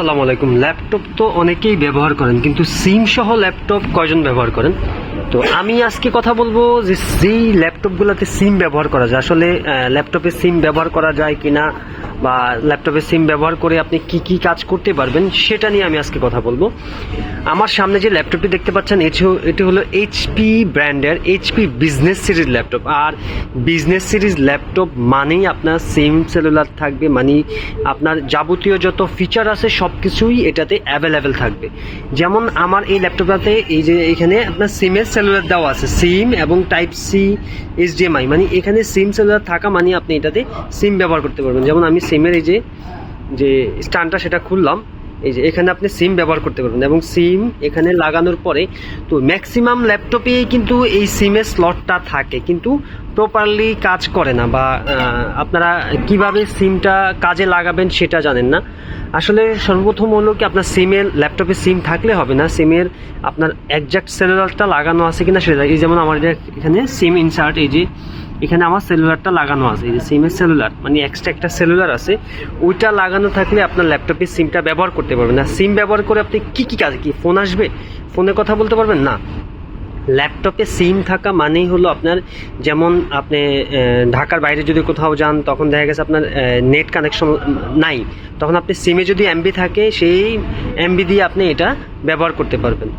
আসসালামু আলাইকুম। ল্যাপটপ তো অনেকেই ব্যবহার করেন, কিন্তু সিম সহ ল্যাপটপ কয়জন ব্যবহার করেন? তো আমি আজকে কথা বলব যে যেই ল্যাপটপগুলোতে সিম ব্যবহার করা যায়, আসলে ল্যাপটপে সিম ব্যবহার করা যায় কিনা বা ল্যাপটপে সিম ব্যবহার করে আপনি কি কি কাজ করতে পারবেন, সেটা নিয়ে আমি আজকে কথা বলব। আমার সামনে যে ল্যাপটপটি দেখতে পাচ্ছেন, এটি হলো এইচপি ব্র্যান্ডের এইচপি বিজনেস সিরিজ ল্যাপটপ। আর বিজনেস সিরিজ ল্যাপটপ মানেই আপনার সিম সেলুলার থাকবে মানে আপনার যাবতীয় যত ফিচার আছে সব কিছুই এটাতে অ্যাভেলেবেল থাকবে। যেমন আমার এই ল্যাপটপটাতে এই যে এখানে আপনার সিমের সেলুলার দেওয়া আছে, সিম এবং টাইপ সি এইচডিএমআই মানে এখানে সিম সেলুলার থাকা মানে আপনি এটাতে সিম ব্যবহার করতে পারবেন। যেমন আমি সিমের এই যে যে স্ট্যান্ডটা সেটা খুললাম। এই যে এখানে আপনি সিম ব্যবহার করতে পারবেন এবং সিম এখানে লাগানোর পরে তো ম্যাক্সিমাম ল্যাপটপেই কিন্তু এই সিমের স্লটটা থাকে। কিন্তু প্রপারলি কাজ করে না বা আপনারা কীভাবে সিমটা কাজে লাগাবেন সেটা জানেন না। আসলে সর্বপ্রথম হলো কি আপনার সিমের, ল্যাপটপে সিম থাকলে হবে না। সিমের আপনার একজ্যাক্ট সেলুলারটা লাগানো আছে কিনা সেটা এই যেমন আমার এখানে সিম ইনসার্ট এই যে এখানে আমার সেলুলারটা লাগানো আছে। এই যে সিমের সেলুলার মানে এক্সট্রা একটা সেলুলার আছে। ওইটা লাগানো থাকলে আপনার ল্যাপটপে সিমটা ব্যবহার করতে পারবেন। না সিম ব্যবহার করে আপনি কি কি কাজ, কি ফোন আসবে? ফোনে কথা বলতে পারবেন? না। ল্যাপটপে সিম থাকা মানেই হলো আপনার যেমন আপনি ঢাকার বাইরে যদি কোথাও যান, তখন দেখা গেছে আপনার নেট কানেকশন নাই। তখন আপনি সিমে যদি এমবি থাকে, সেই এমবি দিয়ে আপনি এটা ব্যবহার করতে পারবেন।